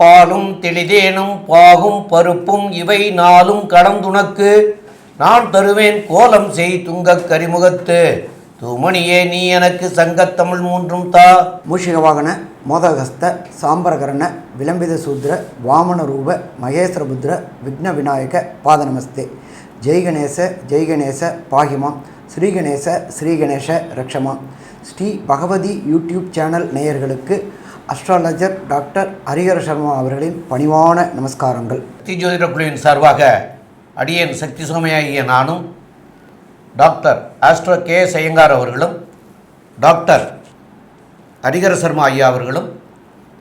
பாலும் தெளிதேனும் பாகும் பருப்பும் இவை நாளும் கடந்துனக்கு. நான் தருவேன் கோலம் செய் துங்கக் கரிமுகத்து. தூமணியே நீ எனக்கு சங்கத்தமிழ் மூன்றும் தா. மூஷிகவாகன மோதகஸ்த சாம்பரகரண விளம்பித சூத்ர வாமன ரூப மகேஸ்வரபுத்ர விக்ன விநாயக பாதநமஸ்தே நமஸ்தே. ஜெய்கணேச ஜெய்கணேச பாகிமாம் ஸ்ரீகணேச ஸ்ரீகணேச ரக்ஷமாம் ஸ்ரீ பகவதி யூடியூப் சேனல் நேயர்களுக்கு அஸ்ட்ராலஜர் டாக்டர் ஹரிஹர சர்மா அவர்களின் பணிவான நமஸ்காரங்கள். சக்தி ஜோதிட குழுவின் சார்பாக அடியேன் சக்தி சோமையாகிய நானும் doctor astro K S Iyengar அவர்களும் டாக்டர் ஹரிகர சர்மா ஐயா அவர்களும்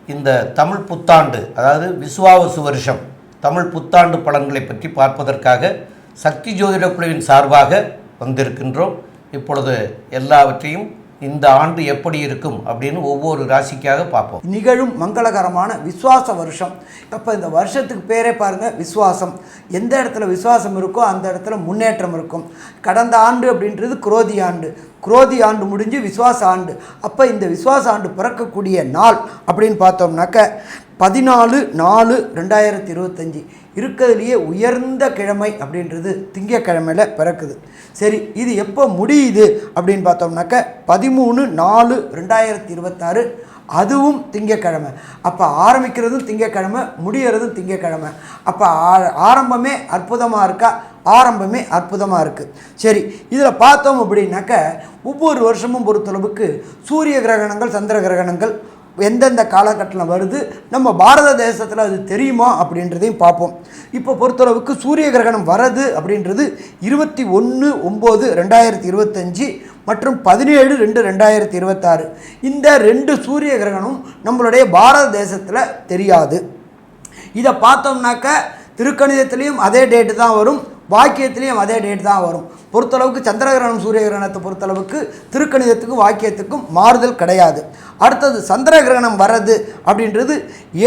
இந்த தமிழ் புத்தாண்டு அதாவது விசுவாவசு வருஷம் தமிழ் புத்தாண்டு பலன்களை பற்றி பார்ப்பதற்காக சக்தி ஜோதிட குழுவின் சார்பாக வந்திருக்கின்றோம் இப்பொழுது எல்லாவற்றையும் இந்த ஆண்டு எப்படி இருக்கும் அப்படின்னு ஒவ்வொரு ராசிக்காக பார்ப்போம். நிகழும் மங்களகரமான விஸ்வாச வருஷம். அப்போ இந்த வருஷத்துக்கு பேரே பாருங்கள் விஸ்வாசம் எந்த இடத்துல விஸ்வாசம் இருக்கோ அந்த இடத்துல முன்னேற்றம் இருக்கும். கடந்த ஆண்டு அப்படின்றது குரோதி ஆண்டு. குரோதி ஆண்டு முடிஞ்சு விஸ்வாச ஆண்டு. அப்போ இந்த விஸ்வாச ஆண்டு பிறக்கக்கூடிய நாள் அப்படின்னு பார்த்தோம்னாக்க பதினாலு நாலு ரெண்டாயிரத்தி இருபத்தஞ்சி. இருக்கிறதுலையே உயர்ந்த கிழமை அப்படின்றது திங்கக்கிழமையில் பிறக்குது. சரி இது எப்போ முடியுது அப்படின்னு பார்த்தோம்னாக்க பதிமூணு நாலு ரெண்டாயிரத்தி இருபத்தாறு அதுவும் திங்கக்கிழமை. அப்போ ஆரம்பிக்கிறதும் திங்கக்கிழமை முடியறதும் திங்கக்கிழமை. அப்போ ஆ- ஆரம்பமே அற்புதமாக இருக்கா? ஆரம்பமே அற்புதமாக இருக்குது சரி இதில் பார்த்தோம் அப்படின்னாக்க ஒவ்வொரு வருஷமும் பொறுத்தளவுக்கு சூரிய கிரகணங்கள் சந்திர கிரகணங்கள் எந்தெந்த காலகட்டத்தில் வருது நம்ம பாரத தேசத்தில் அது தெரியுமா அப்படின்றதையும் பார்ப்போம். இப்போ பொறுத்தளவுக்கு சூரிய கிரகணம் வரது அப்படின்றது இருபத்தி ஒன்று ஒம்பது ரெண்டாயிரத்தி இருபத்தஞ்சி மற்றும் பதினேழு ரெண்டு ரெண்டாயிரத்தி இருபத்தாறு. இந்த ரெண்டு சூரிய கிரகணம் நம்மளுடைய பாரத தேசத்தில் தெரியாது. இதை பார்த்தோம்னாக்க திருக்கணிதத்துலேயும் அதே டேட்டு தான் வரும். வாக்கியத்துலேயும் அதே டேட் தான் வரும். பொறுத்தளவுக்கு சந்திரகிரகணம் சூரிய கிரகணத்தை பொறுத்தளவுக்கு திருக்கணிதத்துக்கும் வாக்கியத்துக்கும் மாறுதல் கிடையாது. அடுத்தது சந்திர கிரகணம் வர்றது அப்படின்றது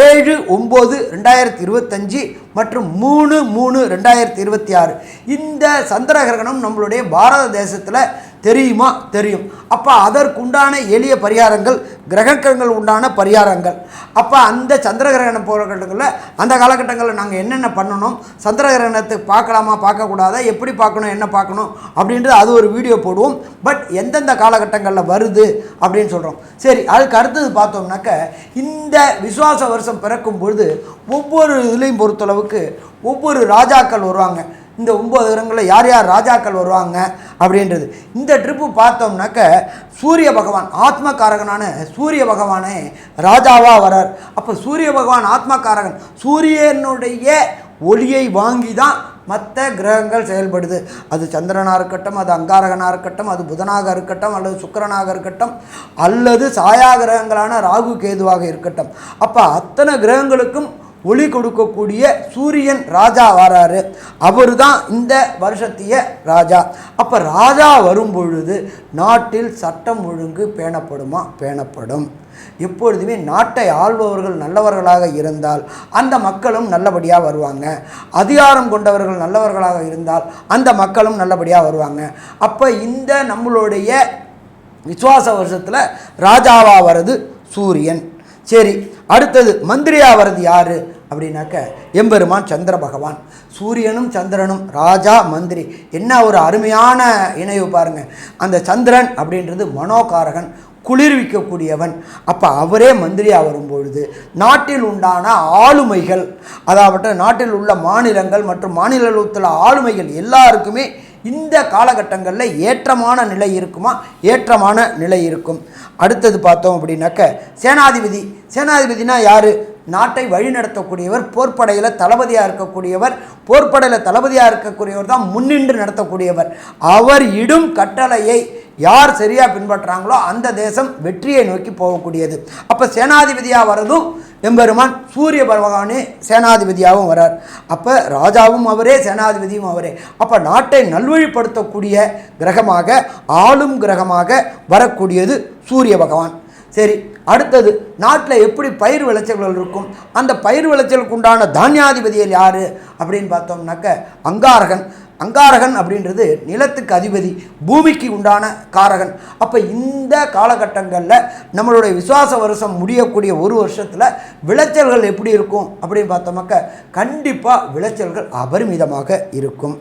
ஏழு ஒம்பது ரெண்டாயிரத்தி இருபத்தஞ்சி மற்றும் மூணு மூணு ரெண்டாயிரத்தி இருபத்தி ஆறு. இந்த சந்திர கிரகணம் நம்மளுடைய பாரத தேசத்தில் தெரியுமா? தெரியும். அப்போ அதற்குண்டான எளிய பரிகாரங்கள் கிரகங்கள் உண்டான பரிகாரங்கள். அப்போ அந்த சந்திர கிரகணம் அந்த காலகட்டங்களில் நாங்கள் என்னென்ன பண்ணணும் சந்திர கிரகணத்தை பார்க்கலாமா பார்க்கக்கூடாதா எப்படி பார்க்கணும் என்ன பார்க்கணும் அப்படின்றது அது ஒரு வீடியோ போடுவோம். பட் எந்தெந்த காலகட்டங்களில் வருது அப்படின்னு சொல்கிறோம் சரி அதுக்கு அடுத்தது பார்த்தோம்னாக்க இந்த விசுவாச வருஷம் பிறக்கும் பொழுது ஒவ்வொரு இதுலேயும் பொறுத்தளவுக்கு ஒவ்வொரு ராஜாக்கள் வருவாங்க. இந்த ஒம்பது கிரகங்களில் யார் யார் ராஜாக்கள் வருவாங்க அப்படின்றது. இந்த ட்ரிப்பு பார்த்தோம்னாக்க சூரிய பகவான் ஆத்மகாரகனான சூரிய பகவானே ராஜாவாக வரார். அப்போ சூரிய பகவான் ஆத்மகாரகன் சூரியனுடைய ஒளியை வாங்கி தான் மற்ற கிரகங்கள் செயல்படுது. அது சந்திரனாக இருக்கட்டும் அது அங்காரகனாக இருக்கட்டும் அது புதனாக இருக்கட்டும் அல்லது சுக்கிரனாக இருக்கட்டும் அல்லது சாயா கிரகங்களான ராகு கேதுவாக இருக்கட்டும். அப்போ அத்தனை கிரகங்களுக்கும் ஒளி கொடுக்கக்கூடிய சூரியன் ராஜா வராரு. அவர் தான் இந்த வருஷத்திய ராஜா. அப்போ ராஜா வரும் பொழுது நாட்டில் சட்டம் ஒழுங்கு பேணப்படுமா? பேணப்படும். எப்பொழுதுமே நாட்டை ஆள்பவர்கள் நல்லவர்களாக இருந்தால் அந்த மக்களும் நல்லபடியாக வருவாங்க. அதிகாரம் கொண்டவர்கள் நல்லவர்களாக இருந்தால் அந்த மக்களும் நல்லபடியாக வருவாங்க. அப்போ இந்த நம்மளுடைய விசுவாச வருஷத்தில் ராஜாவாக வர்றது சூரியன். சரி அடுத்தது மந்திரியா வர்றது யார்? அப்படின்னாக்க எம்பெருமான் சந்திர பகவான். சூரியனும் சந்திரனும் ராஜா மந்திரி. என்ன ஒரு அருமையான இணைவு பாருங்கள் அந்த சந்திரன் அப்படின்றது மனோகாரகன் குளிர்விக்கக்கூடியவன். அப்போ அவரே மந்திரியாக வரும்பொழுது நாட்டில் உண்டான ஆளுமைகள் அதாவது நாட்டில் உள்ள மாநிலங்கள் மற்றும் மாநிலத்தில் ஆளுமைகள் எல்லாருக்குமே இந்த காலகட்டங்களில் ஏற்றமான நிலை இருக்குமா? ஏற்றமான நிலை இருக்கும். அடுத்தது பார்த்தோம் அப்படின்னாக்க சேனாதிபதி. சேனாதிபதினா யார்? நாட்டை வழிநடத்தக்கூடியவர் போர்ப்படையில் தளபதியாக இருக்கக்கூடியவர் போர்ப்படையில் தளபதியாக இருக்கக்கூடியவர் தான் முன்னின்று நடத்தக்கூடியவர். அவர் இடும் கட்டளையை யார் சரியாக பின்பற்றுறாங்களோ அந்த தேசம் வெற்றியை நோக்கி போகக்கூடியது. அப்போ சேனாதிபதியாக வரதும் எம்பெருமான் சூரிய பகவானே சேனாதிபதியாகவும் வரார் அப்போ ராஜாவும் அவரே சேனாதிபதியும் அவரே. அப்போ நாட்டை நல்வழிப்படுத்தக்கூடிய கிரகமாக ஆளும் கிரகமாக வரக்கூடியது சூரிய பகவான். சரி அடுத்தது நாட்டில் எப்படி பயிர் விளைச்சல்கள் இருக்கும்? அந்த பயிர் விளைச்சலுக்கு உண்டான தானியாதிபதிகள் யார்? அப்படின்னு பார்த்தோம்னாக்க அங்காரகன். அங்காரகன் அப்படின்றது நிலத்துக்கு அதிபதி பூமிக்கு உண்டான காரகன். அப்போ இந்த காலகட்டங்களில் நம்மளுடைய விசுவாச வருஷம் முடியக்கூடிய ஒரு வருஷத்தில் விளைச்சல்கள் எப்படி இருக்கும்? அப்படின்னு பார்த்தோமாக்க கண்டிப்பாக விளைச்சல்கள் அபரிமிதமாக இருக்கும்.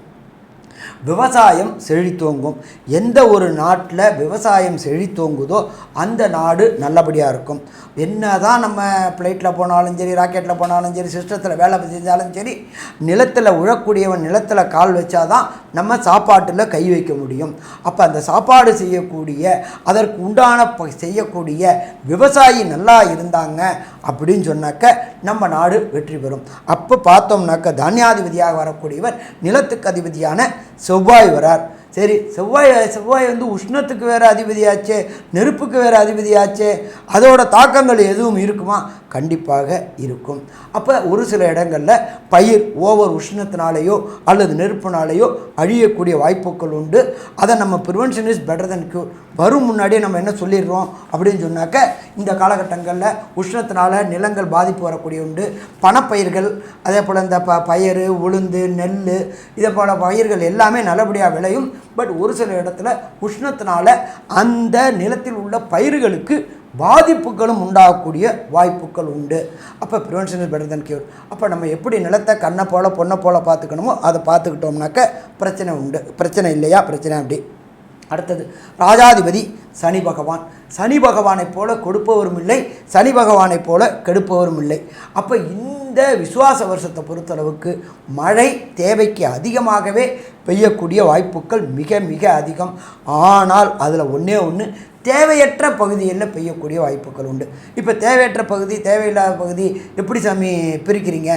விவசாயம் செழித்தோங்கும். எந்த ஒரு நாட்டில் விவசாயம் செழித்தோங்குதோ அந்த நாடு நல்லபடியாக இருக்கும். என்ன தான் நம்ம ஃப்ளைட்டில் போனாலும் சரி ராக்கெட்டில் போனாலும் சரி சிஸ்டத்தில் வேலை செஞ்சாலும் சரி நிலத்தில் உழக்கூடியவன் நிலத்தில் கால் வச்சாதான் நம்ம சாப்பாட்டில் கை வைக்க முடியும். அப்போ அந்த சாப்பாடு செய்யக்கூடிய அதற்கு உண்டான ப- செய்யக்கூடிய விவசாயி நல்லா இருந்தாங்க அப்படின்னு சொன்னாக்க நம்ம நாடு வெற்றி பெறும். அப்போ பார்த்தோம்னாக்க தானியாதிபதியாக வரக்கூடியவர் நிலத்துக்கு அதிபதியான செவ்வாய் வரார். சரி செவ்வாய் செவ்வாய் வந்து உஷ்ணத்துக்கு வேறு அதிபதியாச்சே நெருப்புக்கு வேறு அதிபதியாச்சே அதோட தாக்கங்கள் எதுவும் இருக்குமா? கண்டிப்பாக இருக்கும். அப்போ ஒரு சில இடங்களில் பயிர் ஓவர் உஷ்ணத்தினாலேயோ அல்லது நெருப்புனாலேயோ அழியக்கூடிய வாய்ப்புகள் உண்டு. அதை நம்ம prevention is better than cure. வரும் முன்னாடியே நம்ம என்ன சொல்லிடுறோம் அப்படின்னு சொன்னாக்க இந்த காலகட்டங்களில் உஷ்ணத்தினால நிலங்கள் பாதிப்பு வரக்கூடிய உண்டு. பணப்பயிர்கள் அதே போல் இந்த ப பயிர் உளுந்து நெல் இதே போல் பயிர்கள் எல்லாமே நல்லபடியாக விளையும். பட் ஒரு சில இடத்துல உஷ்ணத்தினால அந்த நிலத்தில் உள்ள பயிர்களுக்கு பாதிப்புகளும் உண்டாகக்கூடிய வாய்ப்புகள் உண்டு. அப்போ prevention is better than cure அப்போ நம்ம எப்படி நிலத்தை கண்ணை போல் பொண்ணை போல் பார்த்துக்கணுமோ அதை பார்த்துக்கிட்டோம்னாக்க பிரச்சனை உண்டு. பிரச்சனை இல்லையா? பிரச்சனை அப்படி. அடுத்தது ராஜாதிபதி சனி பகவான். சனி பகவானைப் போல கொடுப்பவரும் இல்லை சனி பகவானைப் போல கெடுப்பவரும் இல்லை. அப்போ இந்த விசுவாச வருஷத்தை பொறுத்தளவுக்கு மழை தேவைக்கு அதிகமாகவே பெய்யக்கூடிய வாய்ப்புகள் மிக மிக அதிகம். ஆனால் அதில் ஒன்றே ஒன்று தேவையற்ற பகுதிகளில் பெய்யக்கூடிய வாய்ப்புகள் உண்டு. இப்போ தேவையற்ற பகுதி தேவையில்லாத பகுதி எப்படி சாமி பிரிக்கிறீங்க?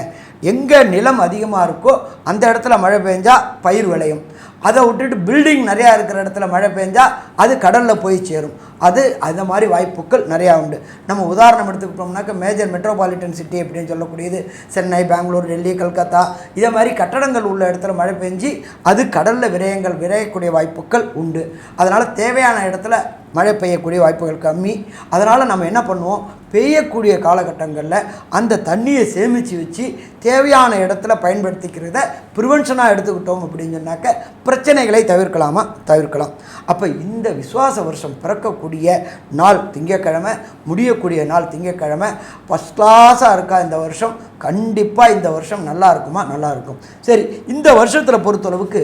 எங்கே நிலம் அதிகமாக இருக்கோ அந்த இடத்துல மழை பெஞ்சால் பயிர் விளையும். அதை விட்டுட்டு பில்டிங் நிறையா இருக்கிற இடத்துல மழை பெஞ்சால் அது கடலில் போய் சேரும். அது அந்த மாதிரி வாய்ப்புகள் நிறையா உண்டு. நம்ம உதாரணம் எடுத்துக்கிட்டோம்னாக்க மேஜர் மெட்ரோபாலிட்டன் சிட்டி அப்படின்னு சொல்லக்கூடியது சென்னை பெங்களூர் டெல்லி கல்கத்தா இதே மாதிரி கட்டடங்கள் உள்ள இடத்துல மழை பெஞ்சு அது கடலில் விரயங்கள் விரையக்கூடிய வாய்ப்புகள் உண்டு. அதனால் தேவையான இடத்துல மழை பெய்யக்கூடிய வாய்ப்புகள் கம்மி. அதனால் நம்ம என்ன பண்ணுவோம்? பெய்யக்கூடிய காலகட்டங்களில் அந்த தண்ணியை சேமித்து வச்சு தேவையான இடத்துல பயன்படுத்திக்கிறத ப்ரிவென்ஷனாக எடுத்துக்கிட்டோம் அப்படின்னு சொன்னாக்க பிரச்சனைகளை தவிர்க்கலாமா? தவிர்க்கலாம். அப்போ இந்த விசுவாச வருஷம் பிறக்கக்கூடிய நாள் திங்கக்கிழமை முடியக்கூடிய நாள் திங்கக்கிழமை ஃபஸ்ட் கிளாஸாக இருக்கா இந்த வருஷம்? கண்டிப்பாக இந்த வருஷம் நல்லா இருக்குமா? நல்லா இருக்கும். சரி இந்த வருஷத்தில் பொறுத்தளவுக்கு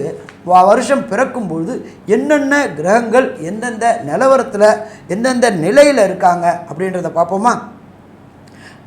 வருஷம் பிறக்கும் பொழுது என்னென்ன கிரகங்கள் எந்தெந்த நிலவரத்தில் எந்தெந்த நிலையில் இருக்காங்க அப்படின்றத பார்ப்போமா?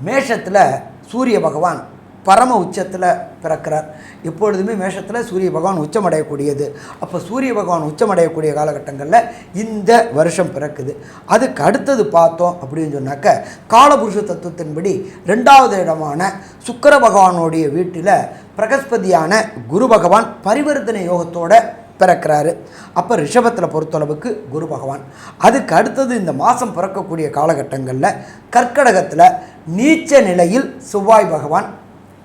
மேஷத்தில் சூரிய பகவான் பரம உச்சத்தில் பிறக்கிறார். எப்பொழுதுமே மேஷத்தில் சூரிய பகவான் உச்சமடையக்கூடியது. அப்போ சூரிய பகவான் உச்சமடையக்கூடிய காலகட்டங்களில் இந்த வருஷம் பிறக்குது. அதுக்கு அடுத்தது பார்த்தோம் அப்படின்னு சொன்னாக்க காலபுருஷ தத்துவத்தின்படி ரெண்டாவது இடமான சுக்கர பகவானுடைய வீட்டில் பிரகஸ்பதியான குரு பகவான் பரிவர்த்தனை யோகத்தோட பிறக்கிறாரு. அப்போ ரிஷபத்தில் பொறுத்தளவுக்கு குரு பகவான். அதுக்கு அடுத்தது இந்த மாதம் பிறக்கக்கூடிய காலகட்டங்களில் கர்க்கடகத்தில் நீச்ச நிலையில் செவ்வாய் பகவான்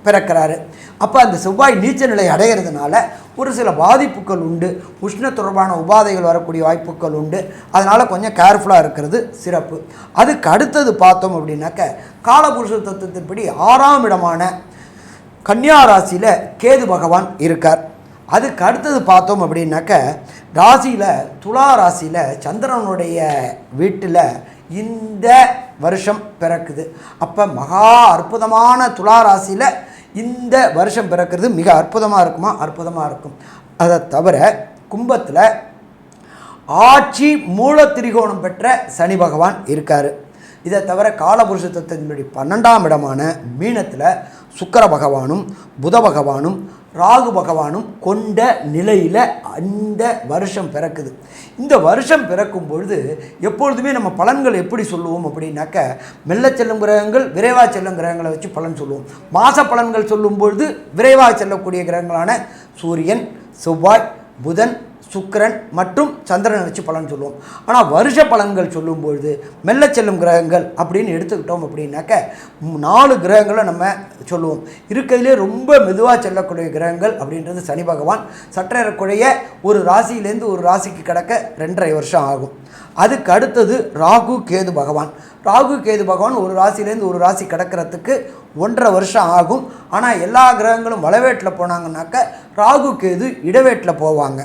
பிறக்கிறாரு. அப்போ அந்த செவ்வாய் நீச்ச நிலை அடைகிறதுனால ஒரு சில பாதிப்புகள் உண்டு. உஷ்ண தொடர்பான உபாதைகள் வரக்கூடிய வாய்ப்புகள் உண்டு. அதனால் கொஞ்சம் கேர்ஃபுல்லாக இருக்கிறது சிறப்பு. அதுக்கு அடுத்தது பார்த்தோம் அப்படின்னாக்க காலபுருஷ தத்துவத்தின்படி ஆறாம் இடமான கன்னியா ராசியில் கேது பகவான் இருக்கார். அதுக்கு அடுத்தது பார்த்தோம் அப்படின்னாக்க ராசியில் துலா ராசியில் சந்திரனுடைய வீட்டில் இந்த வருஷம் பிறக்குது. அப்போ மகா அற்புதமான துலா ராசியில் இந்த வருஷம் பிறக்கிறது மிக அற்புதமாக இருக்குமா? அற்புதமாக இருக்கும். அதை தவிர கும்பத்தில் ஆட்சி மூல திரிகோணம் பெற்ற சனி பகவான் இருக்கார். இதை தவிர காலபுருஷ தத்துவத்தின்படி பன்னெண்டாம் இடமான மீனத்தில் சுக்கர பகவானும் புத பகவானும் ராகு பகவானும் கொண்ட நிலையில் அந்த வருஷம் பிறக்குது. இந்த வருஷம் பிறக்கும் பொழுது எப்பொழுதுமே நம்ம பலன்கள் எப்படி சொல்லுவோம் அப்படின்னாக்க மெல்ல செல்லும் கிரகங்கள் விரைவாக செல்லும் கிரகங்களை வச்சு பலன் சொல்லுவோம். மாத பலன்கள் சொல்லும் பொழுது விரைவாக செல்லக்கூடிய கிரகங்களான சூரியன் செவ்வாய் புதன் சுக்கிரன் மற்றும் சந்திரன் வச்சு பலன் சொல்லுவோம். ஆனால் வருஷ பலன்கள் சொல்லும்பொழுது மெல்ல செல்லும் கிரகங்கள் அப்படின்னு எடுத்துக்கிட்டோம் அப்படின்னாக்க நாலு கிரகங்களை நம்ம சொல்லுவோம். இருக்கிறதுலே ரொம்ப மெதுவாக செல்லக்கூடிய கிரகங்கள் அப்படின்றது சனி பகவான். சற்றேறக்குறைய ஒரு ராசியிலேருந்து ஒரு ராசிக்கு கிடக்க ரெண்டரை வருஷம் ஆகும். அதுக்கு அடுத்தது ராகு கேது பகவான். ராகு கேது பகவான் ஒரு ராசியிலேருந்து ஒரு ராசி கிடக்கிறதுக்கு ஒன்றரை வருஷம் ஆகும். ஆனால் எல்லா கிரகங்களும் வளவேட்டில் போனாங்கன்னாக்க ராகு கேது இடவேட்டில் போவாங்க.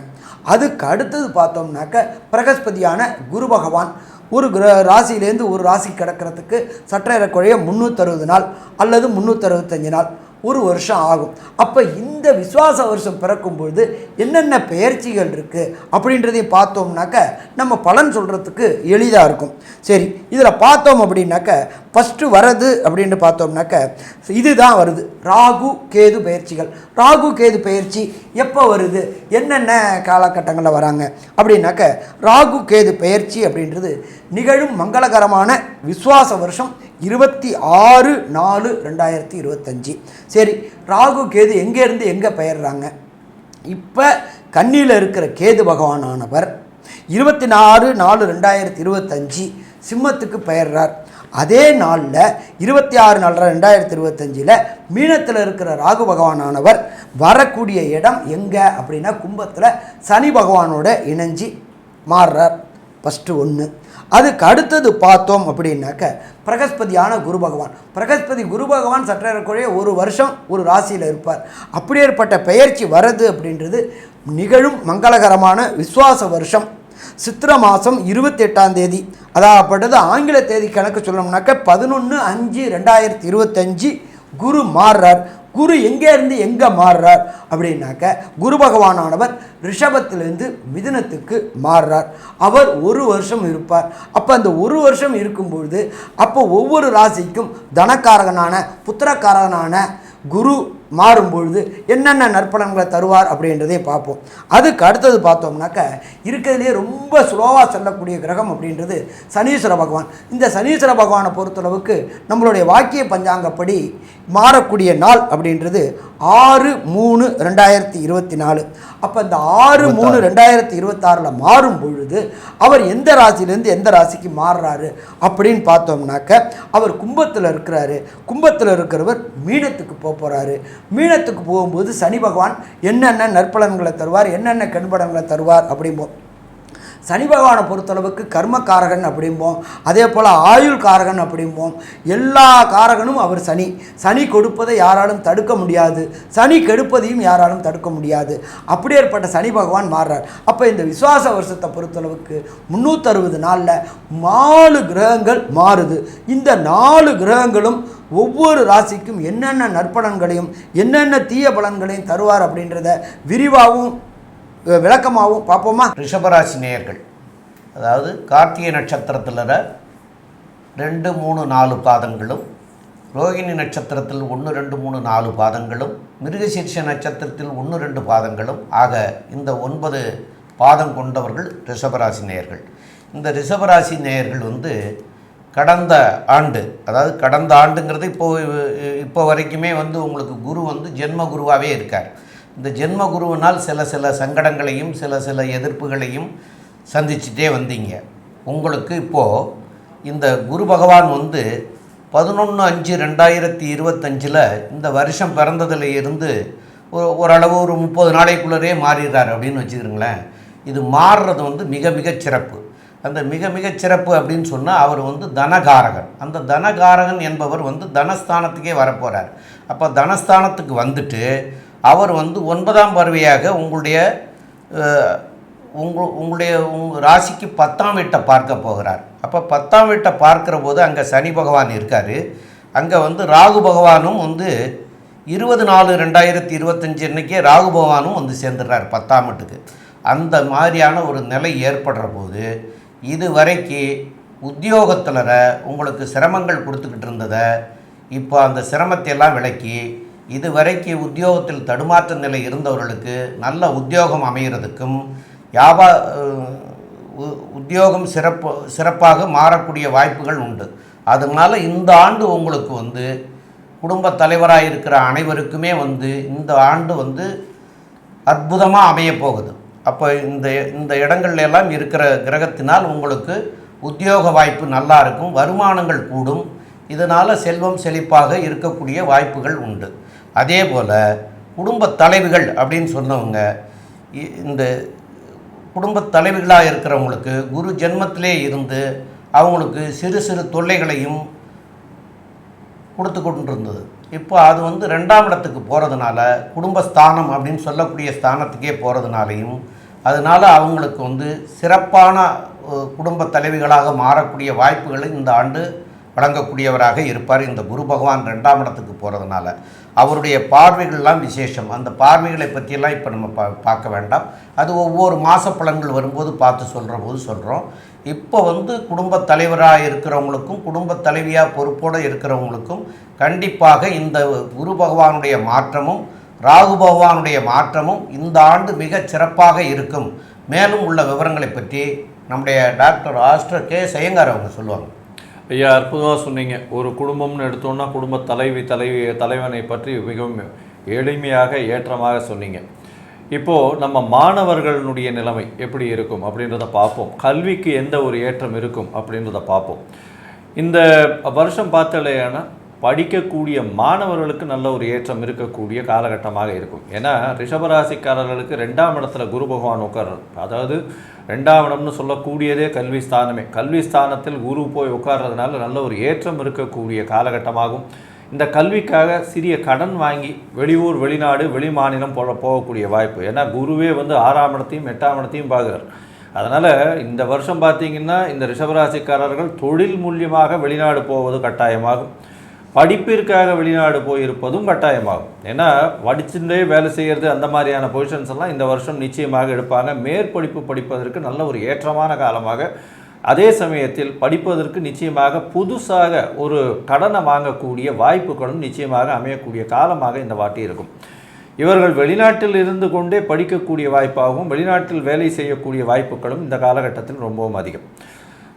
அதுக்கு அடுத்தது பார்த்தோம்னாக்க பிரகஸ்பதியான குரு பகவான். ஒரு கிர ராசியிலேருந்து ஒரு ராசி கிடக்கிறதுக்கு சற்றேறக்குறைய முந்நூற்றறுபது நாள் அல்லது முந்நூற்றறுபத்தஞ்சு நாள் ஒரு வருஷம் ஆகும். அப்போ இந்த விசுவாச வருஷம் பிறக்கும் பொழுது என்னென்ன பெயர்ச்சிகள் இருக்குது அப்படின்றதையும் பார்த்தோம்னாக்க நம்ம பலன் சொல்கிறதுக்கு எளிதாக இருக்கும். சரி இதில் பார்த்தோம் அப்படின்னாக்க ஃபஸ்ட்டு வரது அப்படின்னு பார்த்தோம்னாக்க இதுதான் வருது. ராகு கேது பயிற்சிகள். ராகு கேது பயிற்சி எப்போ வருது? என்னென்ன காலகட்டங்களில் வராங்க? அப்படின்னாக்க ராகு கேது பயிற்சி அப்படின்றது நிகழும் மங்களகரமான விஸ்வாச வருஷம் இருபத்தி ஆறு நாலு ரெண்டாயிரத்தி இருபத்தஞ்சி. சரி ராகு கேது எங்கேருந்து எங்கே பெயர்றாங்க? இப்போ கண்ணியில் இருக்கிற கேது பகவானானவர் இருபத்தி நாலு நாலு ரெண்டாயிரத்தி இருபத்தஞ்சி சிம்மத்துக்கு பெயர்றார். அதே நாளில் இருபத்தி ஆறு நாலு ரெண்டாயிரத்தி இருபத்தஞ்சில் மீனத்தில் இருக்கிற ராகு பகவானானவர் வரக்கூடிய இடம் எங்கே அப்படின்னா கும்பத்தில் சனி பகவானோட இணைஞ்சி மாறுறார். ஃபஸ்ட்டு ஒன்று அதுக்கு அடுத்தது பார்த்தோம் அப்படின்னாக்க பிரகஸ்பதியான குரு பகவான். பிரகஸ்பதி குரு பகவான் சற்றேறக்குறைய ஒரு வருஷம் ஒரு ராசியில் இருப்பார். அப்படியேற்பட்ட பெயர்ச்சி வரது அப்படின்றது நிகழும் மங்களகரமான விசுவாச வருஷம். சித்திர மாதம் இருபத்தெட்டாம் தேதி. அதாகப்பட்டது ஆங்கில தேதி கணக்கு சொல்லணும்னாக்க பதினொன்று அஞ்சு ரெண்டாயிரத்தி இருபத்தஞ்சி. குரு மாறுறார். குரு எங்கே இருந்து எங்கே மாறுறார்? அப்படின்னாக்க குரு பகவானானவர் ரிஷபத்திலிருந்து மிதுனத்துக்கு மாறுறார். அவர் ஒரு வருஷம் இருப்பார். அப்போ அந்த ஒரு வருஷம் இருக்கும்பொழுது அப்போ ஒவ்வொரு ராசிக்கும் தனக்காரகனான புத்திரக்காரகனான குரு மாறும் பொழுது என்னென்ன நற்பலன்களை தருவார் அப்படின்றதையும் பார்ப்போம். அதுக்கு அடுத்தது பார்த்தோம்னாக்க இருக்கிறதுலே ரொம்ப ஸ்லோவாக செல்லக்கூடிய கிரகம் அப்படின்றது சனீஸ்வர பகவான். இந்த சனீஸ்வர பகவானை பொறுத்தளவுக்கு நம்மளுடைய வாக்கிய பஞ்சாங்கப்படி மாறக்கூடிய நாள் அப்படின்றது ஆறு மூணு ரெண்டாயிரத்தி இருபத்தி நாலு அப்போ இந்த ஆறு மூணு ரெண்டாயிரத்தி இருபத்தாறில் மாறும் பொழுது அவர் எந்த ராசியிலேருந்து எந்த ராசிக்கு மாறுறாரு அப்படின்னு பார்த்தோம்னாக்க அவர் கும்பத்தில் இருக்கிறாரு. கும்பத்தில் இருக்கிறவர் மீனத்துக்கு போக போகிறாரு மீனத்துக்கு போகும்போது சனி பகவான் என்னென்ன நற்பலன்களை தருவார் என்னென்ன கெண்பலன்களை தருவார் அப்படிம்போம் சனி பகவானை பொறுத்தளவுக்கு கர்மக்காரகன் அப்படிம்போம் அதே போல் ஆயுள் காரகன் அப்படிம்போம் எல்லா காரகனும் அவர் சனி. சனி கொடுப்பதை யாராலும் தடுக்க முடியாது. சனி கெடுப்பதையும் யாராலும் தடுக்க முடியாது. அப்படி ஏற்பட்ட சனி பகவான் மாறுறார். அப்போ இந்த விசுவாச வருஷத்தை பொறுத்தளவுக்கு முந்நூற்றறுபது நாளில் நாலு கிரகங்கள் மாறுது. இந்த நாலு கிரகங்களும் ஒவ்வொரு ராசிக்கும் என்னென்ன நற்பலன்களையும் என்னென்ன தீய பலன்களையும் தருவார் அப்படின்றத விரிவாகவும் விளக்கமாகவும் பார்ப்போமா? ரிஷபராசி நேயர்கள் அதாவது கார்த்திகை நட்சத்திரத்தில் ரெண்டு மூணு நாலு பாதங்களும் ரோகிணி நட்சத்திரத்தில் ஒன்று ரெண்டு மூணு நாலு பாதங்களும் மிருகசீர்ஷ நட்சத்திரத்தில் ஒன்று ரெண்டு பாதங்களும். ஆக இந்த ஒன்பது பாதம் கொண்டவர்கள் ரிஷபராசி நேயர்கள். இந்த ரிஷபராசி நேயர்கள் வந்து கடந்த ஆண்டு அதாவது கடந்த ஆண்டுங்கிறது இப்போ இப்போ வரைக்குமே வந்து உங்களுக்கு குரு வந்து ஜென்ம குருவாகவே இருக்கார். இந்த ஜென்ம குருவினால் சில சில சங்கடங்களையும் சில சில எதிர்ப்புகளையும் சந்திச்சுட்டே வந்தீங்க. உங்களுக்கு இப்போது இந்த குரு பகவான் வந்து பதினொன்று அஞ்சு ரெண்டாயிரத்தி இருபத்தஞ்சில் இந்த வருஷம் பிறந்ததில் இருந்து ஒரு ஓரளவு ஒரு முப்பது நாளைக்குள்ளரே மாறிடுறார் அப்படின்னு வச்சுக்கிறீங்களேன் இது மாறுறது வந்து மிக மிக சிறப்பு. அந்த மிக மிக சிறப்பு அப்படின்னு சொன்னால் அவர் வந்து தனகாரகன். அந்த தனகாரகன் என்பவர் வந்து தனஸ்தானத்துக்கே வரப்போகிறார் அப்போ தனஸ்தானத்துக்கு வந்துட்டு அவர் வந்து ஒன்பதாம் பறவையாக உங்களுடைய உங்கள் உங்களுடைய உங்கள் ராசிக்கு பத்தாம் வீட்டை பார்க்க போகிறார். அப்போ பத்தாம் வீட்டை பார்க்குற போது அங்கே சனி பகவான் இருக்கார். அங்கே வந்து ராகு பகவானும் வந்து இருபது நாலு ரெண்டாயிரத்தி இருபத்தஞ்சி அன்னைக்கே ராகு பகவானும் வந்து சேர்ந்துடுறார் பத்தாம் வீட்டுக்கு. அந்த மாதிரியான ஒரு நிலை ஏற்படுற போது இது வரைக்கு உத்தியோகத்தில் உங்களுக்கு சிரமங்கள் கொடுத்துக்கிட்டு இருந்ததை இப்போ அந்த சிரமத்தை எல்லாம் இதுவரைக்கு உத்தியோகத்தில் தடுமாற்ற நிலை இருந்தவர்களுக்கு நல்ல உத்தியோகம் அமைகிறதுக்கும் வியாபா உ- உத்தியோகம் சிறப்பு சிறப்பாக மாறக்கூடிய வாய்ப்புகள் உண்டு. அதனால் இந்த ஆண்டு உங்களுக்கு வந்து குடும்ப தலைவராக இருக்கிற அனைவருக்குமே வந்து இந்த ஆண்டு வந்து அற்புதமாக அமைய போகுது. அப்போ இந்த இந்த இடங்கள்ல எல்லாம் இருக்கிற கிரகத்தினால் உங்களுக்கு உத்தியோக வாய்ப்பு நல்லா இருக்கும் வருமானங்கள் கூடும். இதனால் செல்வம் செழிப்பாக இருக்கக்கூடிய வாய்ப்புகள் உண்டு. அதே போல் குடும்பத் தலைவிகள் அப்படின்னு சொன்னவங்க இ- இந்த குடும்பத் தலைவிகளாக இருக்கிறவங்களுக்கு குரு ஜென்மத்திலே இருந்து அவங்களுக்கு சிறு சிறு தொல்லைகளையும் கொடுத்து கொண்டிருந்தது. இப்போ அது வந்து ரெண்டாம் இடத்துக்கு போகிறதுனால குடும்பஸ்தானம் அப்படின்னு சொல்லக்கூடிய ஸ்தானத்துக்கே போகிறதுனாலையும் அதனால் அவங்களுக்கு வந்து சிறப்பான குடும்ப தலைவிகளாக மாறக்கூடிய வாய்ப்புகளை இந்த ஆண்டு வழங்கக்கூடியவராக இருப்பார் இந்த குரு பகவான் ரெண்டாம் இடத்துக்கு போகிறதுனால அவருடைய பார்வைகள்லாம் விசேஷம். அந்த பார்வைகளை பற்றியெல்லாம் இப்போ நம்ம பா பார்க்க வேண்டாம். அது ஒவ்வொரு மாத பலன்கள் வரும்போது பார்த்து சொல்கிற போது சொல்கிறோம் இப்போ வந்து குடும்பத் தலைவராக இருக்கிறவங்களுக்கும் குடும்பத் தலைவியாக பொறுப்போடு இருக்கிறவங்களுக்கும் கண்டிப்பாக இந்த குரு பகவானுடைய மாற்றமும் ராகு பகவானுடைய மாற்றமும் இந்த ஆண்டு மிகச் சிறப்பாக இருக்கும். மேலும் உள்ள விவரங்களை பற்றி நம்முடைய டாக்டர் ஆஸ்டர் கே. செய்யங்கார் அவங்க சொல்லுவாங்க. ஐயா அற்புதமாக சொன்னீங்க. ஒரு குடும்பம்னு எடுத்தோன்னா குடும்ப தலைவி தலைவி தலைவனை பற்றி மிகவும் எளிமையாக ஏற்றமாக சொன்னீங்க. இப்போது நம்ம மாணவர்களுடைய நிலைமை எப்படி இருக்கும் அப்படின்றத பார்ப்போம். கல்விக்கு எந்த ஒரு ஏற்றம் இருக்கும் அப்படின்றத பார்ப்போம். இந்த வருஷம் பார்த்தாலேனா படிக்கக்கூடிய மாணவர்களுக்கு நல்ல ஒரு ஏற்றம் இருக்கக்கூடிய காலகட்டமாக இருக்கும். ஏன்னா ரிஷபராசிக்காரர்களுக்கு ரெண்டாம் இடத்துல குரு பகவான் உட்கார்றார். அதாவது ரெண்டாம் இடம்னு சொல்லக்கூடியதே கல்வி ஸ்தானமே. கல்வி ஸ்தானத்தில் குரு போய் உட்கார்றதுனால நல்ல ஒரு ஏற்றம் இருக்கக்கூடிய காலகட்டமாகும். இந்த கல்விக்காக சிறிய கடன் வாங்கி வெளியூர் வெளிநாடு வெளி மாநிலம் போல போகக்கூடிய வாய்ப்பு. ஏன்னா குருவே வந்து ஆறாம் இடத்தையும் எட்டாம் இடத்தையும் பார்க்குறார். அதனால் இந்த வருஷம் பார்த்தீங்கன்னா இந்த ரிஷபராசிக்காரர்கள் தொழில் மூலியமாக வெளிநாடு போவது கட்டாயமாகும். படிப்பிற்காக வெளிநாடு போயிருப்பதும் கட்டாயமாகும். ஏன்னா படிச்சுட்டே வேலை செய்கிறது அந்த மாதிரியான பொசிஷன்ஸ் எல்லாம் இந்த வருஷம் நிச்சயமாக எடுப்பாங்க. மேற்படிப்பு படிப்பதற்கு நல்ல ஒரு ஏற்றமான காலமாக. அதே சமயத்தில் படிப்பதற்கு நிச்சயமாக புதுசாக ஒரு கடனை வாங்கக்கூடிய வாய்ப்புகளும் நிச்சயமாக அமையக்கூடிய காலமாக இந்த வாட்டி இருக்கும். இவர்கள் வெளிநாட்டில் இருந்து கொண்டே படிக்கக்கூடிய வாய்ப்பாகவும் வெளிநாட்டில் வேலை செய்யக்கூடிய வாய்ப்புகளும் இந்த காலகட்டத்தில் ரொம்பவும் அதிகம்.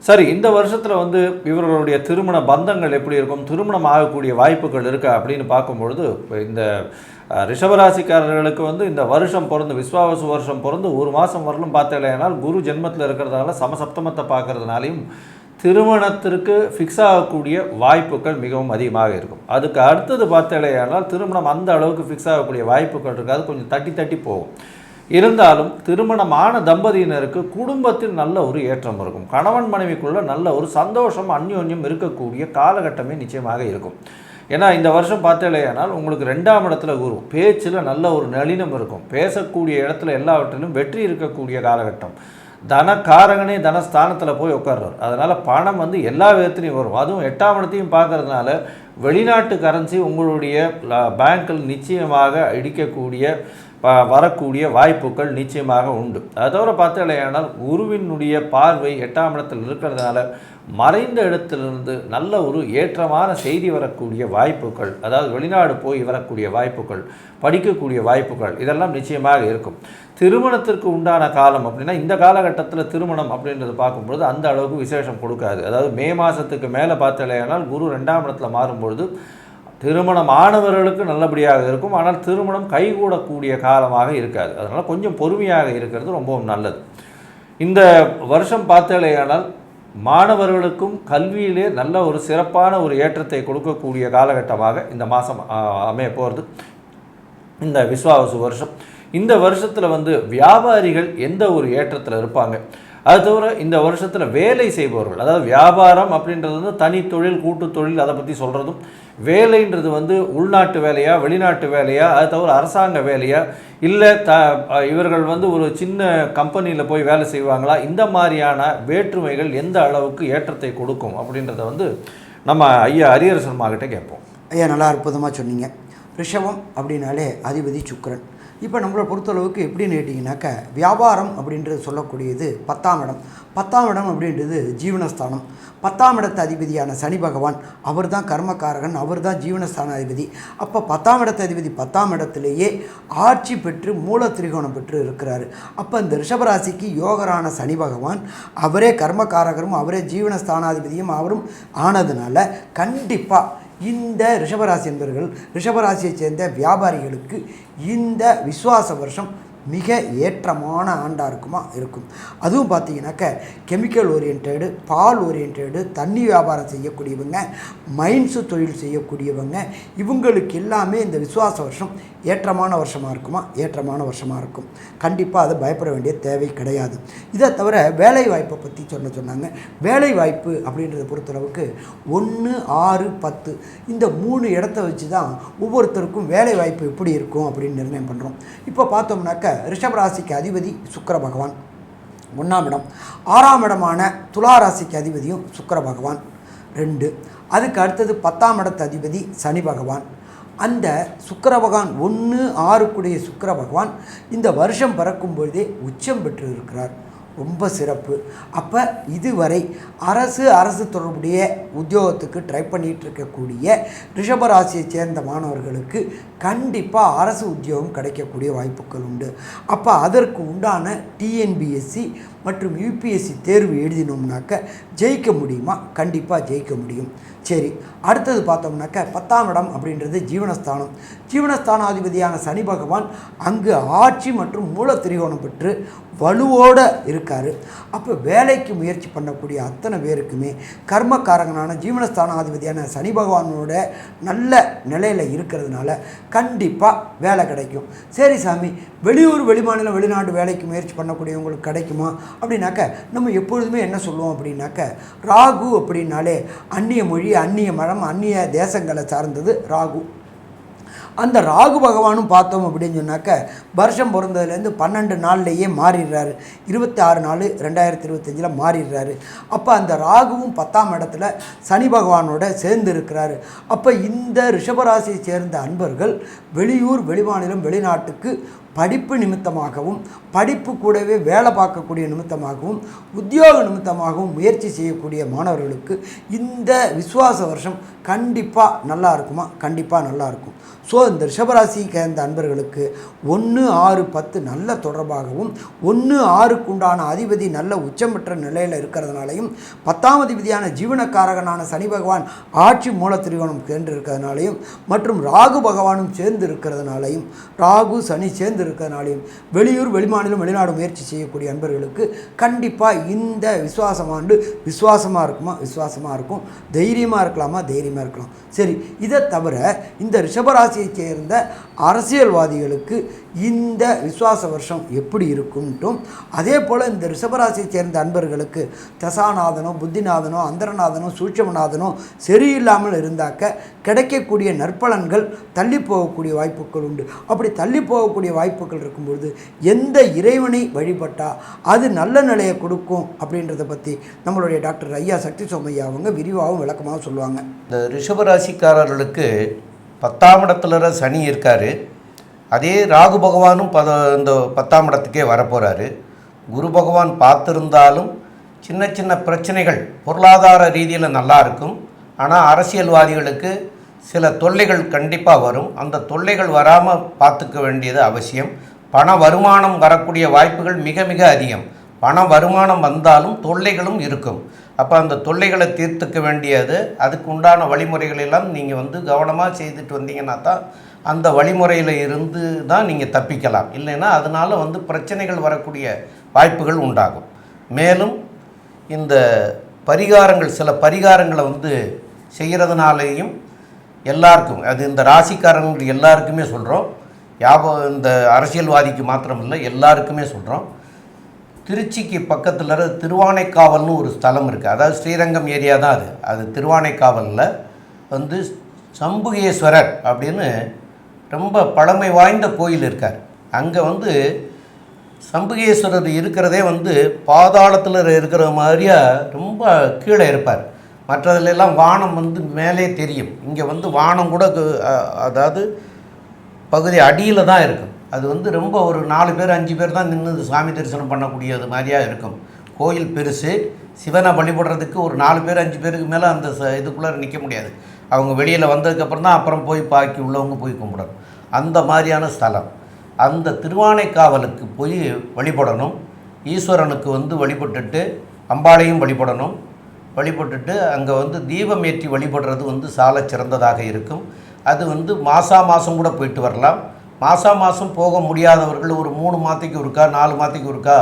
சரி இந்த வருஷத்தில் வந்து இவர்களுடைய திருமண பந்தங்கள் எப்படி இருக்கும்? திருமணம் ஆகக்கூடிய வாய்ப்புகள் இருக்கா? அப்படின்னு பார்க்கும்பொழுது இந்த ரிஷபராசிக்காரர்களுக்கு வந்து இந்த வருஷம் பிறந்து விஸ்வாவசு வருஷம் பிறந்து ஒரு மாதம் வரலும் பார்த்தேனால் குரு ஜென்மத்தில் இருக்கிறதுனால சமசப்தமத்தை பார்க்கறதுனாலையும் திருமணத்திற்கு ஃபிக்ஸ் ஆகக்கூடிய வாய்ப்புகள் மிகவும் அதிகமாக இருக்கும். அதுக்கு அடுத்தது பார்த்தேனால் திருமணம் அந்த அளவுக்கு ஃபிக்ஸ் ஆகக்கூடிய வாய்ப்புகள் இருக்காது. கொஞ்சம் தட்டி தட்டி போகும். இருந்தாலும் திருமணமான தம்பதியினருக்கு குடும்பத்தில் நல்ல ஒரு ஏற்றம் இருக்கும். கணவன் மனைவிக்குள்ள நல்ல ஒரு சந்தோஷம் அந்யோன்யம் இருக்கக்கூடிய காலகட்டமே நிச்சயமாக இருக்கும். ஏன்னா இந்த வருஷம் பார்த்தேனால் உங்களுக்கு ரெண்டாம் இடத்துல குரு. பேச்சில் நல்ல ஒரு நளினம் இருக்கும். பேசக்கூடிய இடத்துல எல்லாவற்றிலும் வெற்றி இருக்கக்கூடிய காலகட்டம். தனக்காரகனே தனஸ்தானத்தில் போய் உட்கார்றார் அதனால் பணம் வந்து எல்லா விதத்துலையும் வரும். அதுவும் எட்டாம் இடத்தையும் பார்க்கறதுனால வெளிநாட்டு கரன்சி உங்களுடைய பேங்க்கில் நிச்சயமாக இடிக்கக்கூடிய வரக்கூடிய வாய்ப்புகள் நிச்சயமாக உண்டு. அதை தவிர பார்த்தாலேயானால் குருவினுடைய பார்வை எட்டாம் இடத்தில் இருக்கிறதுனால மறைந்த இடத்திலிருந்து நல்ல ஒரு ஏற்றமான செய்தி வரக்கூடிய வாய்ப்புகள் அதாவது வெளிநாடு போய் வரக்கூடிய வாய்ப்புகள் படிக்கக்கூடிய வாய்ப்புகள் இதெல்லாம் நிச்சயமாக இருக்கும். திருமணத்திற்கு உண்டான காலம் அப்படின்னா இந்த காலகட்டத்தில் திருமணம் அப்படின்றது பார்க்கும்பொழுது அந்த அளவுக்கு விசேஷம் கொடுக்காது. அதாவது மே மாதத்துக்கு மேலே பார்த்தாலேயானால் குரு ரெண்டாம் இடத்துல மாறும்பொழுது திருமணம் ஆனவர்களுக்கு நல்லபடியாக இருக்கும். ஆனால் திருமணம் கைகூடக்கூடிய காலமாக இருக்காது. அதனால் கொஞ்சம் பொறுமையாக இருக்கிறது ரொம்பவும் நல்லது. இந்த வருஷம் பார்த்தாலேயானால் மாணவர்களுக்கும் கல்வியிலே நல்ல ஒரு சிறப்பான ஒரு ஏற்றத்தை கொடுக்கக்கூடிய காலகட்டமாக இந்த மாதம் அமைய போகிறது இந்த விஸ்வாவசு வருஷம். இந்த வருஷத்தில் வந்து வியாபாரிகள் எந்த ஒரு ஏற்றத்தில் இருப்பாங்க? அது தவிர இந்த வருஷத்தில் வேலை செய்பவர்கள் அதாவது வியாபாரம் அப்படின்றது வந்து தனி தொழில் கூட்டு தொழில் அதை பற்றி சொல்கிறதும் வேலைன்றது வந்து உள்நாட்டு வேலையா வெளிநாட்டு வேலையா அது தவிர அரசாங்க வேலையா இல்லை த இவர்கள் வந்து ஒரு சின்ன கம்பெனியில் போய் வேலை செய்வாங்களா இந்த மாதிரியான வேற்றுமைகள் எந்த அளவுக்கு ஏற்றத்தை கொடுக்கும் அப்படின்றத வந்து நம்ம ஐயா ஹரியரசன் கிட்ட கேட்போம். ஐயா நல்லா அற்புதமாக சொன்னீங்க. ரிஷபம் அப்படின்னாலே அதிபதி சுக்கரன். இப்போ நம்மளை பொறுத்தளவுக்கு எப்படின்னு கேட்டிங்கனாக்கா வியாபாரம் அப்படின்றது சொல்லக்கூடியது பத்தாம் இடம். பத்தாம் இடம் அப்படின்றது ஜீவனஸ்தானம். பத்தாம் இடத்து அதிபதியான சனி பகவான் அவர் தான் கர்மக்காரகன் அவர் தான் ஜீவனஸ்தான அதிபதி அப்போ பத்தாம் இடத்து அதிபதி பத்தாம் இடத்துலேயே ஆட்சி பெற்று மூல திரிகோணம் பெற்று இருக்கிறார். அப்போ இந்த ரிஷபராசிக்கு யோகரான சனி பகவான் அவரே கர்மக்காரகரும் அவரே ஜீவனஸ்தானாதிபதியும் அவரும் ஆனதுனால கண்டிப்பாக இந்த ரிஷபராசி என்பவர்கள் ரிஷபராசியைச் சேர்ந்த வியாபாரிகளுக்கு இந்த விசுவாச வருஷம் மிக ஏற்றமான ஆண்டாக இருக்குமா? இருக்கும். அதுவும் பார்த்தீங்கன்னாக்க கெமிக்கல் ஓரியன்டு பால் ஓரியன்டு தண்ணி வியாபாரம் செய்யக்கூடியவங்க மைன்ஸு தொழில் செய்யக்கூடியவங்க இவங்களுக்கு எல்லாமே இந்த விசுவாச வருஷம் ஏற்றமான வருஷமாக இருக்குமா? ஏற்றமான வருஷமாக இருக்கும். கண்டிப்பாக அது பயப்பட வேண்டிய தேவை கிடையாது. இதை தவிர வேலை வாய்ப்பை பற்றி சொல்ல சொன்னாங்க. வேலை வாய்ப்பு அப்படின்றத பொறுத்தளவுக்கு ஒன்று ஆறு பத்து இந்த மூணு இடத்த வச்சு தான் ஒவ்வொருத்தருக்கும் வேலை வாய்ப்பு எப்படி இருக்கும் அப்படின்னு நிர்ணயம் பண்ணுறோம் இப்போ பார்த்தோம்னாக்க ரிஷபராசிக்கு அதிபதி சுக்கர பகவான். ஒன்றாம் இடம். ஆறாம் இடமான துலா ராசிக்கு அதிபதியும் சுக்கர பகவான். ரெண்டு. அதுக்கு அடுத்தது பத்தாம் இடத்து அதிபதி சனி பகவான். அந்த சுக்கர பகவான் ஒன்று ஆறுக்குடைய சுக்கர பகவான் இந்த வருஷம் பிறக்கும் பொழுதே உச்சம் பெற்று இருக்கிறார். ரொம்ப சிறப்பு. அப்போ இதுவரை அரசு அரசு தொடர்புடைய உத்தியோகத்துக்கு ட்ரை பண்ணிகிட்டு இருக்கக்கூடிய ரிஷபராசியை சேர்ந்த மாணவர்களுக்கு கண்டிப்பாக அரசு உத்தியோகம் கிடைக்கக்கூடிய வாய்ப்புகள் உண்டு. அப்போ அதற்கு உண்டான டிஎன்பிஎஸ்சி மற்றும் யூபிஎஸ்சி தேர்வு எழுதினோம்னாக்க ஜெயிக்க முடியுமா? கண்டிப்பாக ஜெயிக்க முடியும். சரி அடுத்தது பார்த்தோம்னாக்க பத்தாம் இடம் அப்படின்றது ஜீவனஸ்தானம். ஜீவனஸ்தானாதிபதியான சனி பகவான் அங்கு ஆட்சி மற்றும் மூல திரிகோணம் பெற்று வலுவோடு இருக்கார். அப்போ வேலைக்கு முயற்சி பண்ணக்கூடிய அத்தனை பேருக்குமே கர்மக்காரங்கனான ஜீவனஸ்தானாதிபதியான சனி பகவானோட நல்ல நிலையில் இருக்கிறதுனால கண்டிப்பாக வேலை கிடைக்கும். சரி சாமி வெளியூர் வெளிமாநிலம் வெளிநாடு வேலைக்கு முயற்சி பண்ணக்கூடியவங்களுக்கு கிடைக்குமா? அப்படின்னாக்க நம்ம எப்பொழுதுமே என்ன சொல்லுவோம் அப்படின்னாக்க ராகு அப்படின்னாலே அந்நிய மொழி அந்நிய மரம் அந்நிய தேசங்களை சார்ந்தது ராகு. அந்த ராகு பகவானும் பார்த்தோம் அப்படின்னு சொன்னாக்க வருஷம் பிறந்ததுலேருந்து பன்னெண்டு நாள்லேயே மாறிடுறாரு. இருபத்தி ஆறு நாள் ரெண்டாயிரத்தி இருபத்தஞ்சில் மாறிடுறாரு. அப்போ அந்த ராகுவும் பத்தாம் இடத்துல சனி பகவானோட சேர்ந்து இருக்கிறாரு. அப்போ இந்த ரிஷபராசியை சேர்ந்த அன்பர்கள் வெளியூர் வெளிமாநிலம் வெளிநாட்டுக்கு படிப்பு நிமித்தமாகவும் படிப்பு கூடவே வேலை பார்க்கக்கூடிய நிமித்தமாகவும் உத்தியோக நிமித்தமாகவும் முயற்சி செய்யக்கூடிய மாணவர்களுக்கு இந்த விசுவாச வருஷம் கண்டிப்பாக நல்லா இருக்குமா? கண்டிப்பாக நல்லா இருக்கும். ஸோ இந்த ரிஷபராசி சேர்ந்த அன்பர்களுக்கு ஒன்று ஆறு பத்து நல்ல தொடர்பாகவும் ஒன்று ஆறுக்குண்டான அதிபதி நல்ல உச்சம் பெற்ற நிலையில் இருக்கிறதுனாலையும் பத்தாம் அதிபதியான ஜீவனக்காரகனான சனி பகவான் ஆட்சி மூல திரிகோணம் சேர்ந்து இருக்கிறதுனாலையும் மற்றும் ராகு பகவானும் சேர்ந்து இருக்கிறதுனாலையும் ராகு சனி சேர்ந்து இருக்கிறதுனாலையும் வெளியூர் வெளிமாநிலம் வெளிநாடு முயற்சி செய்யக்கூடிய அன்பர்களுக்கு கண்டிப்பாக இந்த விசுவாசம் ஆண்டு விசுவாசமாக இருக்குமா? விசுவாசமாக இருக்கும். தைரியமாக இருக்கலாமா? தைரியமாக இருக்கலாம். சரி இதை தவிர இந்த ரிஷபராசியைச் சேர்ந்த அரசியல்வாதிகளுக்கு இந்த விசுவாச வருஷம் எப்படி இருக்கும்ட்டும் அதே போல் இந்த ரிஷபராசியைச் சேர்ந்த அன்பர்களுக்கு தசாநாதனோ புத்திநாதனோ அந்தரநாதனோ சூட்சமநாதனோ சரியில்லாமல் இருந்தாக்க கிடைக்கக்கூடிய நற்பலன்கள் தள்ளி போகக்கூடிய வாய்ப்புகள் உண்டு. அப்படி தள்ளி போகக்கூடிய வாய்ப்பு வாய்ப்புகள் இருக்கும்பொழுது எந்த இறைவனை வழிபட்டால் அது நல்ல நிலையை கொடுக்கும் அப்படின்றத பற்றி நம்மளுடைய டாக்டர் ஐயா சக்தி சோமையா அவங்க விரிவாகவும் விளக்கமாகவும் சொல்லுவாங்க. இந்த ரிஷபராசிக்காரர்களுக்கு பத்தாம் இடத்துல சனி இருக்கார். அதே ராகு பகவானும் பத இந்த பத்தாம் இடத்துக்கே வரப்போகிறாரு குரு பகவான் பார்த்துருந்தாலும் சின்ன சின்ன பிரச்சனைகள் பொருளாதார ரீதியில் நல்லா இருக்கும். ஆனால் அரசியல்வாதிகளுக்கு சில தொல்லைகள் கண்டிப்பாக வரும். அந்த தொல்லைகள் வராமல் பார்த்துக்க வேண்டியது அவசியம். பண வருமானம் வரக்கூடிய வாய்ப்புகள் மிக மிக அதிகம். பண வருமானம் வந்தாலும் தொல்லைகளும் இருக்கும். அப்போ அந்த தொல்லைகளை தீர்த்துக்க வேண்டியது அதுக்கு உண்டான வழிமுறைகள் எல்லாம் நீங்கள் வந்து கவனமாக செய்துட்டு வந்தீங்கன்னா தான் அந்த வழிமுறையில் இருந்து தான் நீங்கள் தப்பிக்கலாம். இல்லைன்னா அதனால் வந்து பிரச்சனைகள் வரக்கூடிய வாய்ப்புகள் உண்டாகும். மேலும் இந்த பரிகாரங்கள் சில பரிகாரங்களை வந்து செய்கிறதுனாலேயும் எல்லாருக்கும் அது இந்த ராசிக்காரங்களுக்கு எல்லாருக்குமே சொல்கிறோம் யாபம் இந்த அரசியல்வாதிக்கு மாத்திரமில்லை எல்லாருக்குமே சொல்கிறோம் திருச்சிக்கு பக்கத்தில் திருவானைக்காவல்னு ஒரு ஸ்தலம் இருக்குது அதாவது ஸ்ரீரங்கம் ஏரியா தான் அது. அது திருவானைக்காவலில். வந்து சம்புகேஸ்வரர் அப்படின்னு ரொம்ப பழமை வாய்ந்த கோயில் இருக்கார். அங்கே வந்து சம்புகேஸ்வரர் இருக்கிறதே வந்து பாதாளத்தில் இருக்கிற மாதிரியா ரொம்ப கீழே இருப்பார். மற்றதுல எல்லாம் வானம் வந்து மேலே தெரியும். இங்கே வந்து வானம் கூட அதாவது பகுதி அடியில் தான் இருக்கும். அது வந்து ரொம்ப ஒரு நாலு பேர் அஞ்சு பேர் தான் நின்று சாமி தரிசனம் பண்ணக்கூடியது மாதிரியா இருக்கும். கோயில் பெருசு சிவனை வழிபடுறதுக்கு ஒரு நாலு பேர் அஞ்சு பேருக்கு மேலே அந்த ச இதுக்குள்ளே நிற்க முடியாது. அவங்க வெளியில் வந்ததுக்கப்புறம் தான் அப்புறம் போய் பாக்கி உள்ளவங்க போய் கும்பிடணும். அந்த மாதிரியான ஸ்தலம். அந்த திருவானைக்காவலுக்கு போய் வழிபடணும். ஈஸ்வரனுக்கு வந்து வழிபட்டுட்டு அம்பாளையும் வழிபடணும். வழிபட்டுட்டு அங்கே வந்து தீபம் ஏற்றி வழிபடுறது வந்து சால சிறந்ததாக இருக்கும். அது வந்து மாதா மாதம் கூட போயிட்டு வரலாம். மாதம் மாதம் போக முடியாதவர்கள் ஒரு மூணு மாதத்துக்கு ஒருக்கா நாலு மாதத்துக்கு ஒருக்கா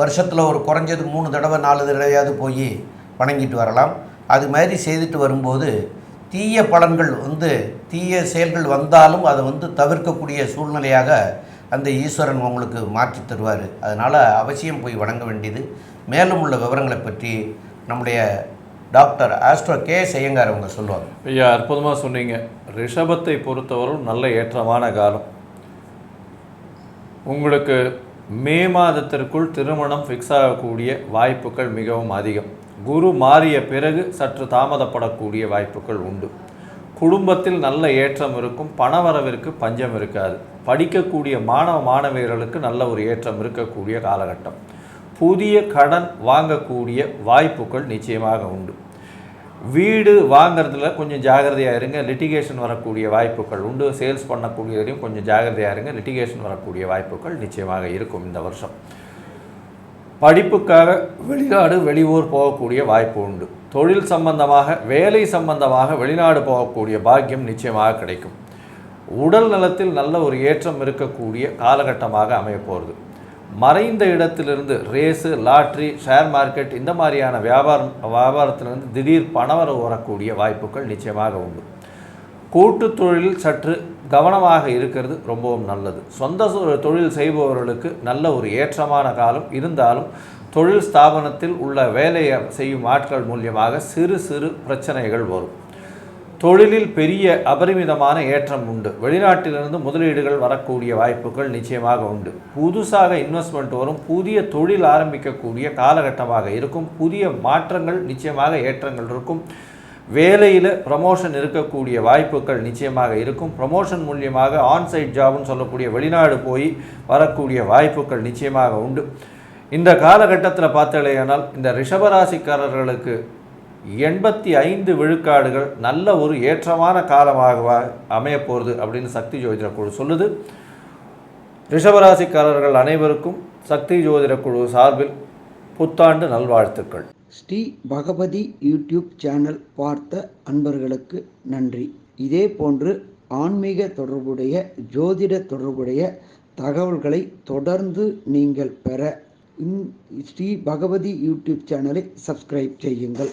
வருஷத்தில் ஒரு குறைஞ்சது மூணு தடவை நாலு தடவையாவது போய் வணங்கிட்டு வரலாம். அது மாதிரி செய்துட்டு வரும்போது தீய பலன்கள் வந்து தீய செயல்கள் வந்தாலும் அதை வந்து தவிர்க்கக்கூடிய சூழ்நிலையாக அந்த ஈஸ்வரன் உங்களுக்கு மாற்றி தருவார். அதனால் அவசியம் போய் வணங்க வேண்டியது. மேலும் உள்ள விவரங்களை பற்றி நம்முடைய டாக்டர் ஆஸ்ட்ரோ கே செய்யங்கார் அவங்க சொல்லுவாங்க. ஐயா அற்புதமாக சொன்னீங்க. ரிஷபத்தை பொறுத்தவரும் நல்ல ஏற்றமான காலம். உங்களுக்கு மே மாதத்திற்குள் திருமணம் ஃபிக்ஸ் ஆகக்கூடிய வாய்ப்புகள் மிகவும் அதிகம். குரு மாறிய பிறகு சற்று தாமதப்படக்கூடிய வாய்ப்புகள் உண்டு. குடும்பத்தில் நல்ல ஏற்றம் இருக்கும் பணவரவிற்கு பஞ்சம் இருக்காது. படிக்கக்கூடிய மாணவ மாணவியர்களுக்கு நல்ல ஒரு ஏற்றம் இருக்கக்கூடிய காலகட்டம். புதிய கடன் வாங்கக்கூடிய வாய்ப்புகள் நிச்சயமாக உண்டு. வீடு வாங்குறதுல கொஞ்சம் ஜாகிரதையாக இருங்க. லிட்டிகேஷன் வரக்கூடிய வாய்ப்புகள் உண்டு. சேல்ஸ் பண்ணக்கூடியதுலையும் கொஞ்சம் ஜாகிரதையாக இருங்க. லிட்டிகேஷன் வரக்கூடிய வாய்ப்புகள் நிச்சயமாக இருக்கும் இந்த வருஷம். படிப்புக்காக வெளிநாடு வெளியூர் போகக்கூடிய வாய்ப்பு உண்டு. தொழில் சம்பந்தமாக வேலை சம்பந்தமாக வெளிநாடு போகக்கூடிய பாக்கியம் நிச்சயமாக கிடைக்கும். உடல் நலத்தில் நல்ல ஒரு ஏற்றம் இருக்கக்கூடிய காலகட்டமாக அமையப்போகிறது மறைந்த இடத்திலிருந்து ரேஸு லாட்ரி ஷேர் மார்க்கெட் இந்த மாதிரியான வியாபாரம் வியாபாரத்திலிருந்து திடீர் பணவரவு வரக்கூடிய வாய்ப்புகள் நிச்சயமாக உண்டு. கூட்டு தொழில் சற்று கவனமாக இருக்கிறது ரொம்பவும் நல்லது. சொந்த தொழில் செய்பவர்களுக்கு நல்ல ஒரு ஏற்றமான காலம். இருந்தாலும் தொழில் ஸ்தாபனத்தில் உள்ள வேலையை செய்யும் ஆட்கள் மூலியமாக சிறு சிறு பிரச்சனைகள் வரும். தொழிலில் பெரிய அபரிமிதமான ஏற்றம் உண்டு. வெளிநாட்டிலிருந்து முதலீடுகள் வரக்கூடிய வாய்ப்புகள் நிச்சயமாக உண்டு. புதுசாக இன்வெஸ்ட்மெண்ட் வரும். புதிய தொழில் ஆரம்பிக்கக்கூடிய காலகட்டமாக இருக்கும். புதிய மாற்றங்கள் நிச்சயமாக ஏற்றங்கள் இருக்கும். வேலையில் ப்ரமோஷன் இருக்கக்கூடிய வாய்ப்புகள் நிச்சயமாக இருக்கும். ப்ரமோஷன் மூலியமாக ஆன்சைட் ஜாப்னு சொல்லக்கூடிய வெளிநாடு போய் வரக்கூடிய வாய்ப்புகள் நிச்சயமாக உண்டு. இந்த காலகட்டத்தில் பார்த்தலையானால் இந்த ரிஷபராசிக்காரர்களுக்கு எண்பத்தி ஐந்து விழுக்காடுகள் நல்ல ஒரு ஏற்றமான காலமாக அமையப்போகிறது அப்படின்னு சக்தி ஜோதிட குழு சொல்லுது. ரிஷபராசிக்காரர்கள் அனைவருக்கும் சக்தி ஜோதிட குழு சார்பில் புத்தாண்டு நல்வாழ்த்துக்கள். ஸ்ரீ பகவதி யூடியூப் சேனல் பார்த்த அன்பர்களுக்கு நன்றி. இதே போன்று ஆன்மீக தொடர்புடைய ஜோதிட தொடர்புடைய தகவல்களை தொடர்ந்து நீங்கள் பெற ஸ்ரீ பகவதி யூடியூப் சேனலை சப்ஸ்கிரைப் செய்யுங்கள்.